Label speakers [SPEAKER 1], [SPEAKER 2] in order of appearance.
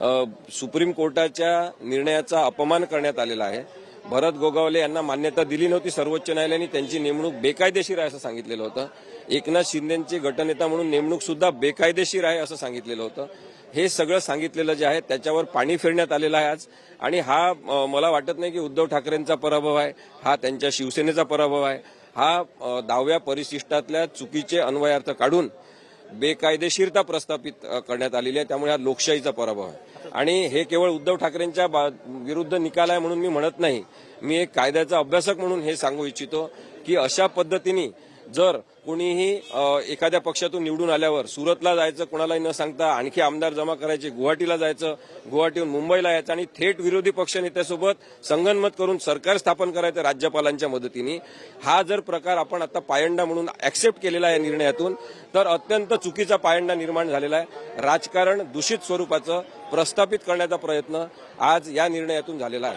[SPEAKER 1] Supreme कोर्टाच्या निर्णयाचा अपमान करण्यात आलेला आहे. भरत गोगावले यांना मान्यता दिली नव्हती सर्वोच्च न्यायालयाने. त्यांची नेमणूक बेकायदेशीर आहे असं सांगितलेलं होतं. एकनाथ शिंदेचे गटनेता म्हणून नेमणूक सुद्धा बेकायदेशीर आहे असं सांगितलेलं होतं. हे सगळं सांगितलेलं जे आहे त्याच्यावर पाणी फिरण्यात आलेलं आहे आज. आणि हा मला वाटत नाही की उद्धव ठाकरेंचा पराभव आहे. हा त्यांच्या शिवसेनेचा पराभव आहे. हा दहाव्या परिशिष्टातल्या चुकीचे अन्वयार्थ काढून बेकायदेशीरता प्रस्थापित करण्यात आलेली आहे. त्यामुळे हा लोकशाहीचा पराभव आहे. आणि हे केवळ उद्धव ठाकरेंच्या बा- विरुद्ध निकाल आहे म्हणून मी म्हणत नाही. मी एक कायद्याचा अभ्यासक म्हणून हे सांगू इच्छितो की अशा पद्धतीने जर कोणीही एखाद्या पक्षातून निवडून आल्यावर सुरतला जायचं कोणालाही न सांगता आणखी आमदार जमा करायचे गुवाहाटीला जायचं गुवाहाटीहून मुंबईला यायचं आणि थेट विरोधी पक्षनेत्यासोबत संगनमत करून सरकार स्थापन करायचं राज्यपालांच्या मदतीने हा जर प्रकार आपण आता पायंडा म्हणून ऍक्सेप्ट केलेला आहे या निर्णयातून तर अत्यंत चुकीचा पायंडा निर्माण झालेला आहे. राजकारण दूषित स्वरूपाचं प्रस्थापित करण्याचा प्रयत्न आज या निर्णयातून झालेला आहे.